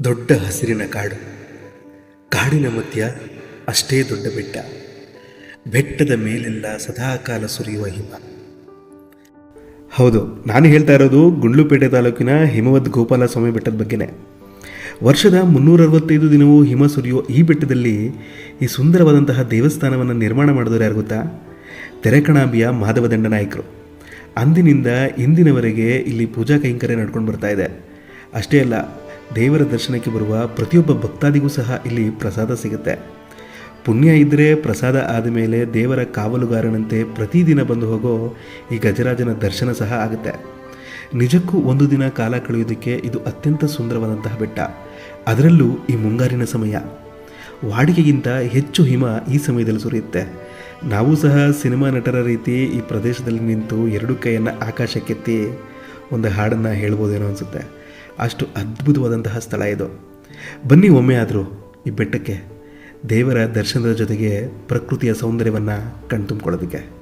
ದೊಡ್ಡ ಹಸಿರಿನ ಕಾಡು. ಕಾಡಿನ ಮಧ್ಯ ಅಷ್ಟೇ ದೊಡ್ಡ ಬೆಟ್ಟ. ಬೆಟ್ಟದ ಮೇಲೆಲ್ಲ ಸದಾಕಾಲ ಸುರಿಯುವ ಹಿಮ. ಹೌದು, ನಾನು ಹೇಳ್ತಾ ಇರೋದು ಗುಂಡ್ಲುಪೇಟೆ ತಾಲೂಕಿನ ಹಿಮವದ್ ಗೋಪಾಲ ಸ್ವಾಮಿ ಬೆಟ್ಟದ ಬಗ್ಗೆನೇ. ವರ್ಷದ ಮುನ್ನೂರ ಅರವತ್ತೈದು ದಿನವೂ ಹಿಮ ಸುರಿಯುವ ಈ ಬೆಟ್ಟದಲ್ಲಿ ಈ ಸುಂದರವಾದಂತಹ ದೇವಸ್ಥಾನವನ್ನು ನಿರ್ಮಾಣ ಮಾಡಿದವರು ಯಾರು ಗೊತ್ತಾ? ತೆರೆಕಣಾಬಿಯ ಮಾಧವ ದಂಡನಾಯಕರು ಅಂದಿನಿಂದ ಇಂದಿನವರೆಗೆ ಇಲ್ಲಿ ಪೂಜಾ ಕೈಂಕರ್ಯ ನಡ್ಕೊಂಡು ಬರ್ತಾ ಇದೆ. ಅಷ್ಟೇ ಅಲ್ಲ ದೇವರ ದರ್ಶನಕ್ಕೆ ಬರುವ ಪ್ರತಿಯೊಬ್ಬ ಭಕ್ತಾದಿಗೂ ಸಹ ಇಲ್ಲಿ ಪ್ರಸಾದ ಸಿಗುತ್ತೆ. ಪುಣ್ಯ ಇದ್ದರೆ ಪ್ರಸಾದ ಆದ ಮೇಲೆ ದೇವರ ಕಾವಲುಗಾರನಂತೆ ಪ್ರತಿದಿನ ಬಂದು ಹೋಗೋ ಈ ಗಜರಾಜನ ದರ್ಶನ ಸಹ ಆಗುತ್ತೆ. ನಿಜಕ್ಕೂ ಒಂದು ದಿನ ಕಾಲ ಕಳೆಯೋದಕ್ಕೆ ಇದು ಅತ್ಯಂತ ಸುಂದರವಾದಂತಹ ಬೆಟ್ಟ. ಅದರಲ್ಲೂ ಈ ಮುಂಗಾರಿನ ಸಮಯ. ವಾಡಿಕೆಗಿಂತ ಹೆಚ್ಚು ಹಿಮ ಈ ಸಮಯದಲ್ಲಿ ಸುರಿಯುತ್ತೆ. ನಾವು ಸಹ ಸಿನಿಮಾ ನಟರ ರೀತಿ ಈ ಪ್ರದೇಶದಲ್ಲಿ ನಿಂತು ಎರಡು ಕೈಯನ್ನು ಆಕಾಶಕ್ಕೆತ್ತಿ ಒಂದು ಹಾಡನ್ನು ಹೇಳ್ಬೋದೇನೋ ಅನಿಸುತ್ತೆ. ಅಷ್ಟು ಅದ್ಭುತವಾದಂತಹ ಸ್ಥಳ ಇದು. ಬನ್ನಿ ಒಮ್ಮೆ ಆದರೂ ಈ ಬೆಟ್ಟಕ್ಕೆ ದೇವರ ದರ್ಶನದ ಜೊತೆಗೆ ಪ್ರಕೃತಿಯ ಸೌಂದರ್ಯವನ್ನು ಕಣ್ತುಂಬ್ಕೊಳ್ಳೋದಕ್ಕೆ.